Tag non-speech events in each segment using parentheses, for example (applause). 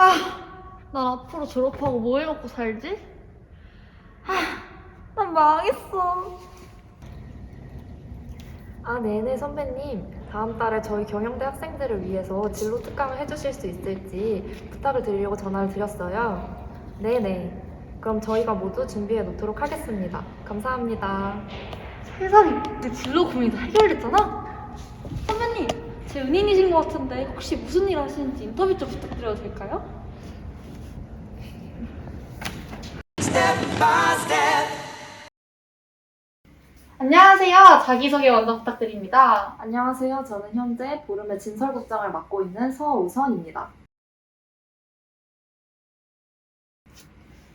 아, 난 앞으로 졸업하고 뭐 해 먹고 살지? 아, 난 망했어. 아, 네네, 선배님. 다음 달에 저희 경영대 학생들을 위해서 진로 특강을 해주실 수 있을지 부탁을 드리려고 전화를 드렸어요. 네네. 그럼 저희가 모두 준비해 놓도록 하겠습니다. 감사합니다. 세상에, 내 진로 고민이 다 해결됐잖아? 선배님, 제 은인이신 것 같은데 혹시 무슨 일 하시는지 인터뷰 좀 부탁드려도 될까요? 안녕하세요. 자기소개 먼저 부탁드립니다. 안녕하세요. 저는 현재 보름의 진설국장을 맡고 있는 서우선입니다.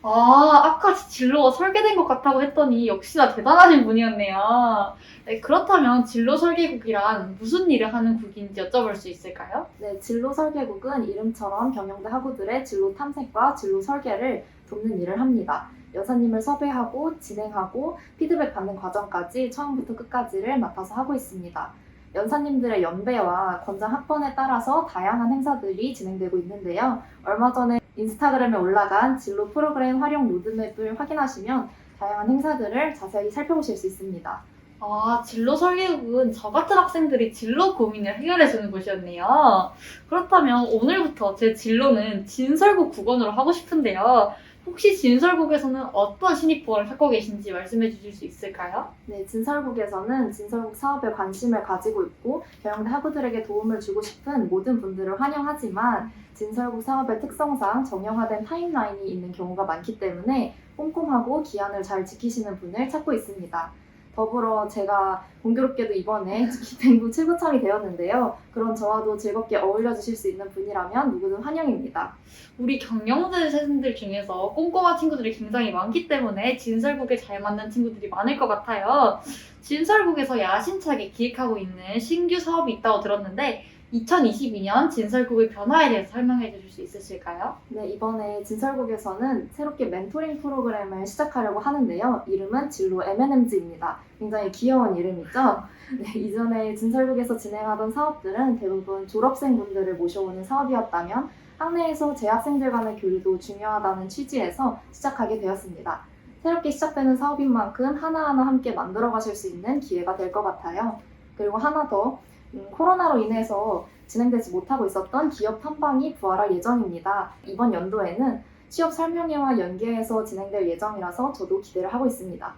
아, 아까 진로가 설계된 것 같다고 했더니 역시나 대단하신 분이었네요. 네, 그렇다면 진로 설계국이란 무슨 일을 하는 국인지 여쭤볼 수 있을까요? 네, 진로 설계국은 이름처럼 경영대 학우들의 진로 탐색과 진로 설계를 돕는 일을 합니다. 여사님을 섭외하고 진행하고 피드백 받는 과정까지 처음부터 끝까지를 맡아서 하고 있습니다. 연사님들의 연배와 권장 학번에 따라서 다양한 행사들이 진행되고 있는데요. 얼마 전에 인스타그램에 올라간 진로 프로그램 활용 로드맵을 확인하시면 다양한 행사들을 자세히 살펴보실 수 있습니다. 아, 진로 설계국은 저 같은 학생들이 진로 고민을 해결해주는 곳이었네요. 그렇다면 오늘부터 제 진로는 진설국 국원으로 하고 싶은데요. 혹시 진설국에서는 어떤 신입부원을 찾고 계신지 말씀해 주실 수 있을까요? 네, 진설국에서는 진설국 사업에 관심을 가지고 있고 경영대 학우들에게 도움을 주고 싶은 모든 분들을 환영하지만 진설국 사업의 특성상 정형화된 타임라인이 있는 경우가 많기 때문에 꼼꼼하고 기한을 잘 지키시는 분을 찾고 있습니다. 더불어 제가 공교롭게도 이번에 (laughs) 기탱부 최고참이 되었는데요. 그런 저와도 즐겁게 어울려 주실 수 있는 분이라면 누구든 환영입니다. 우리 경영대생들 중에서 꼼꼼한 친구들이 굉장히 많기 때문에 진설국에 잘 맞는 친구들이 많을 것 같아요. 진설국에서 야심차게 기획하고 있는 신규 사업이 있다고 들었는데 2022년 진설국의 변화에 대해서 설명해 주실 수 있으실까요? 네, 이번에 진설국에서는 새롭게 멘토링 프로그램을 시작하려고 하는데요. 이름은 진로 M&M즈입니다. 굉장히 귀여운 이름이죠? 네, 이전에 진설국에서 진행하던 사업들은 대부분 졸업생분들을 모셔오는 사업이었다면 학내에서 재학생들 간의 교류도 중요하다는 취지에서 시작하게 되었습니다. 새롭게 시작되는 사업인 만큼 하나하나 함께 만들어 가실 수 있는 기회가 될 것 같아요. 그리고 하나 더, 음, 코로나로 인해서 진행되지 못하고 있었던 기업 탐방이 부활할 예정입니다. 이번 연도에는 취업 설명회와 연계해서 진행될 예정이라서 저도 기대를 하고 있습니다.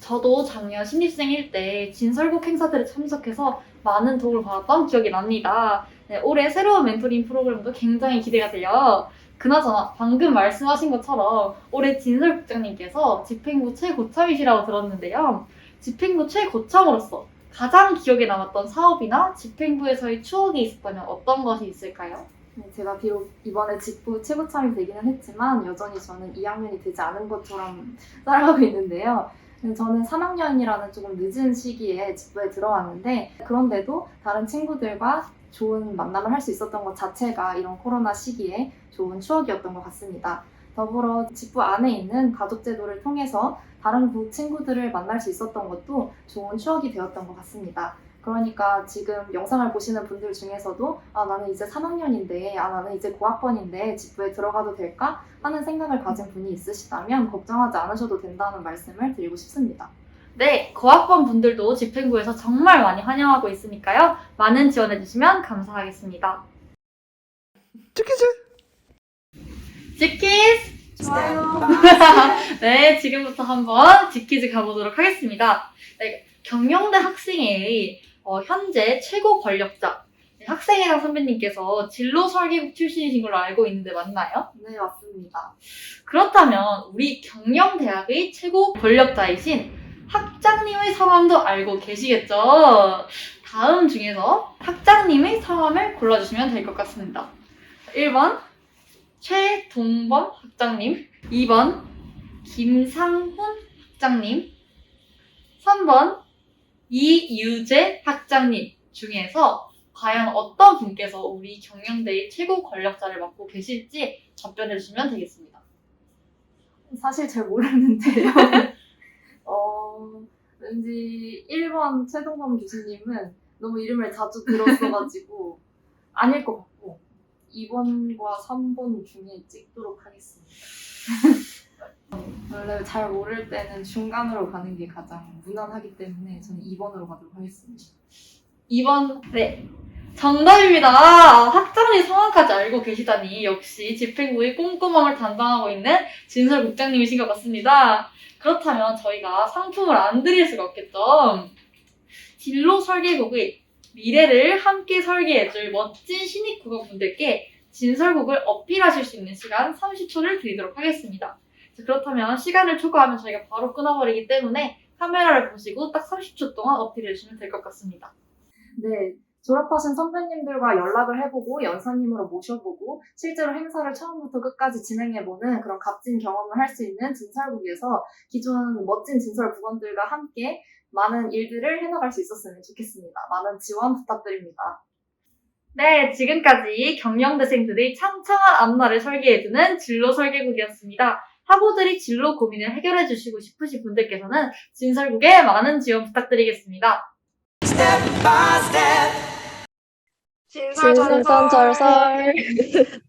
저도 작년 신입생일 때 진설국 행사들에 참석해서 많은 도움을 받았던 기억이 납니다. 네, 올해 새로운 멘토링 프로그램도 굉장히 기대가 돼요. 그나저나 방금 말씀하신 것처럼 올해 진설국장님께서 집행부 최고참이시라고 들었는데요. 집행부 최고참으로서 가장 기억에 남았던 사업이나 집행부에서의 추억이 있었다면 어떤 것이 있을까요? 네, 제가 비록 이번에 직부 최고참이 되기는 했지만 여전히 저는 2학년이 되지 않은 것처럼 (laughs) 살아가고 있는데요. 저는 3학년이라는 조금 늦은 시기에 직부에 들어왔는데 그런데도 다른 친구들과 좋은 만남을 할 수 있었던 것 자체가 이런 코로나 시기에 좋은 추억이었던 것 같습니다. 더불어 직부 안에 있는 가족제도를 통해서 다른 부 친구들을 만날 수 있었던 것도 좋은 추억이 되었던 것 같습니다. 그러니까 지금 영상을 보시는 분들 중에서도 아 나는 이제 3학년인데 아 나는 이제 고학번인데 직부에 들어가도 될까 하는 생각을 가진 분이 있으시다면 걱정하지 않으셔도 된다는 말씀을 드리고 싶습니다. 네, 고학번 분들도 집행부에서 정말 많이 환영하고 있으니까요. 많은 지원해주시면 감사하겠습니다. 치키즈 치키즈! 좋아요. (laughs) 네, 지금부터 한번 지키즈 가보도록 하겠습니다. 네, 경영대 학생회의 어, 현재 최고 권력자 네, 학생회장 선배님께서 진로 설계국 출신이신 걸로 알고 있는데 맞나요? 네 맞습니다. 그렇다면 우리 경영대학의 최고 권력자이신 학장님의 성함도 알고 계시겠죠? 다음 중에서 학장님의 성함을 골라주시면 될 것 같습니다. 1번 최동범 학장님 2번 김상훈 학장님 3번 이유재 학장님 중에서 과연 어떤 분께서 우리 경영대의 최고 권력자를 맡고 계실지 답변해 주시면 되겠습니다. 사실 잘 모르는데요. (laughs) 어, 왠지 1번 최동범 교수님은 너무 이름을 자주 들었어가지고 아닐 것 같고 2번과 3번 중에 찍도록 하겠습니다. (laughs) 원래 잘 모를 때는 중간으로 가는 게 가장 무난하기 때문에 저는 2번으로 가도록 하겠습니다. 2번, 네. 정답입니다. 학점이 성악까지 알고 계시다니 역시 집행부의 꼼꼼함을 담당하고 있는 진설 국장님이신 것 같습니다. 그렇다면 저희가 상품을 안 드릴 수가 없겠죠. 진로 설계국의 미래를 함께 설계해줄 멋진 신입 국어분들께 진설국을 어필하실 수 있는 시간 30초를 드리도록 하겠습니다. 자, 그렇다면 시간을 초과하면 저희가 바로 끊어버리기 때문에 카메라를 보시고 딱 30초 동안 어필해주시면 될 것 같습니다. 네, 졸업하신 선배님들과 연락을 해보고 연사님으로 모셔보고 실제로 행사를 처음부터 끝까지 진행해보는 그런 값진 경험을 할 수 있는 진설국에서 기존 멋진 진설 부원들과 함께 많은 일들을 해나갈 수 있었으면 좋겠습니다. 많은 지원 부탁드립니다. 네, 지금까지 경영대생들의 창창한 앞날을 설계해주는 진로 설계국이었습니다. 학우들이 진로 고민을 해결해 주시고 싶으신 분들께서는 진설국에 많은 지원 부탁드리겠습니다. 진설전설 (laughs) (laughs) (laughs)